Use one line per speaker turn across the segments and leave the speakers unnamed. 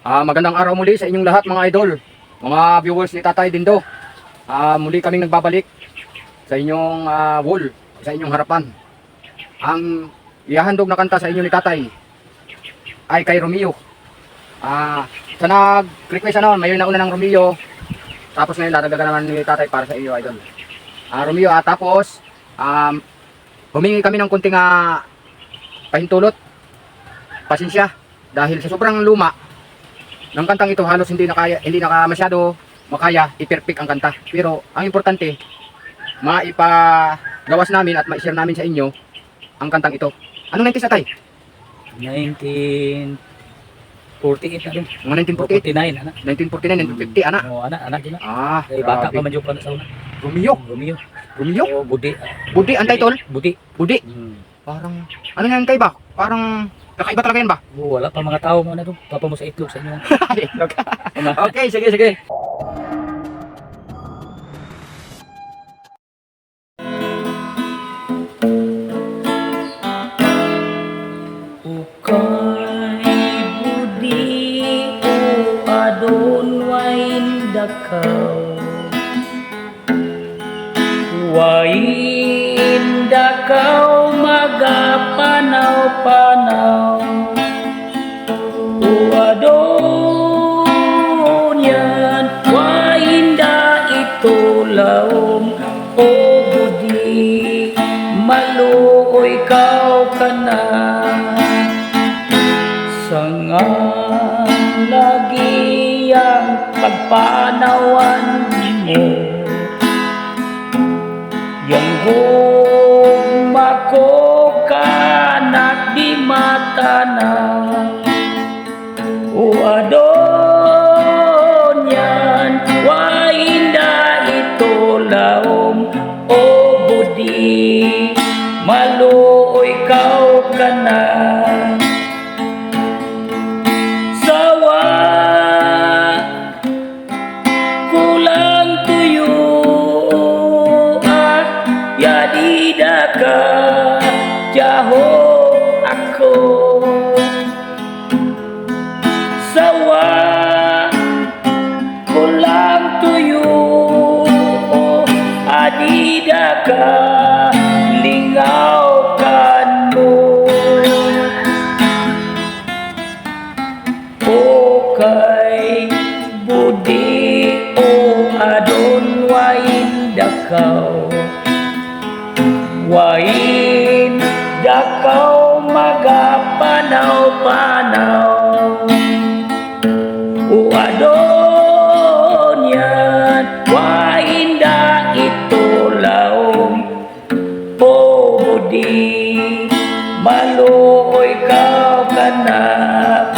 Ah, magandang araw muli sa inyong lahat mga idol, mga viewers ni Tatay Dindo. Ah, muli kaming nagbabalik sa inyong ah, wall, sa inyong harapan. Ang ihahandog na kanta sa inyo ni Tatay ay kay Romeo. Ah, sa nag-request ano, may nauna ng Romeo. Tapos ngayon dadagdagan naman ni Tatay para sa iyo idol. Ah, Romeo, ah, tapos um, humingi kami ng kunting ah, pahintulot. Pasensya dahil sa sobrang luma ng kantang ito halos hindi na kaya hindi na masyado makaya i-perfect ang kanta. Pero ang importante maipagawas namin at ma-share namin sa inyo ang kantang ito. Anong 90s na tay?
1948 na rin.
Mga 1948,
49 anak.
1949, 1950 ana.
Anak anak din.
Ah,
Eh bata pa man na sa una.
Romeo,
Romeo.
Romeo.
Budi.
Budi ang title?
Budi.
Budi.
Hmm.
Parang ano nga yung kay ba? Parang kakaiba talaga yan ba?
Oh, wala pa mga tao mo na doon. Papa mo sa itlog sa inyo.
okay, sige, sige.
Wain dakaw maluoy kau kana Sangang lagi ang pagpanawan mo. Yang gugma ko kanak di mata na O adon yan Wainda ito laom budi Maluoy ikaw ka na sawa kulang tuyo at yadida ka jaho ako sawa kulang tuyo adida ka Wain dakaw magapanaw-panaw O adon yan wain da ito laom. Maluoy ka kanak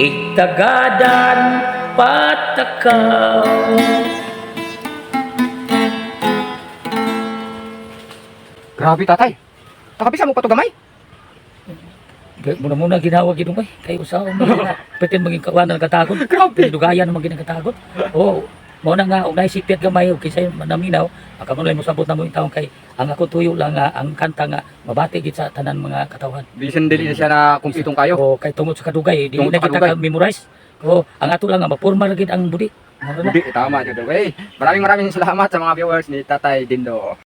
Igtagadan patakaw
Grabe tatay. Takapisa mo pa to gamay?
Muna-muna ginawa ginumay Kay usaw mo Pitin maging kawanan katagod
Grabe.
Dugayan naman ginagkatagod Oo mo na nga unay sipit gamay o kisay manaminaw akamunay mo sabot na mo taong kay ang ako tuyo lang nga ang kanta nga mabati gid sa tanan mga katawan
Bisan dili na siya na kumpitong kayo.
o kay tungod sa kadugay di
Tungod
na kita ka memorize o ang ato lang nga mapurma ra gid ang budi Mao.
Hindi, tama. Judo. Okay. Maraming maraming salamat sa mga viewers ni Tatay Dindo.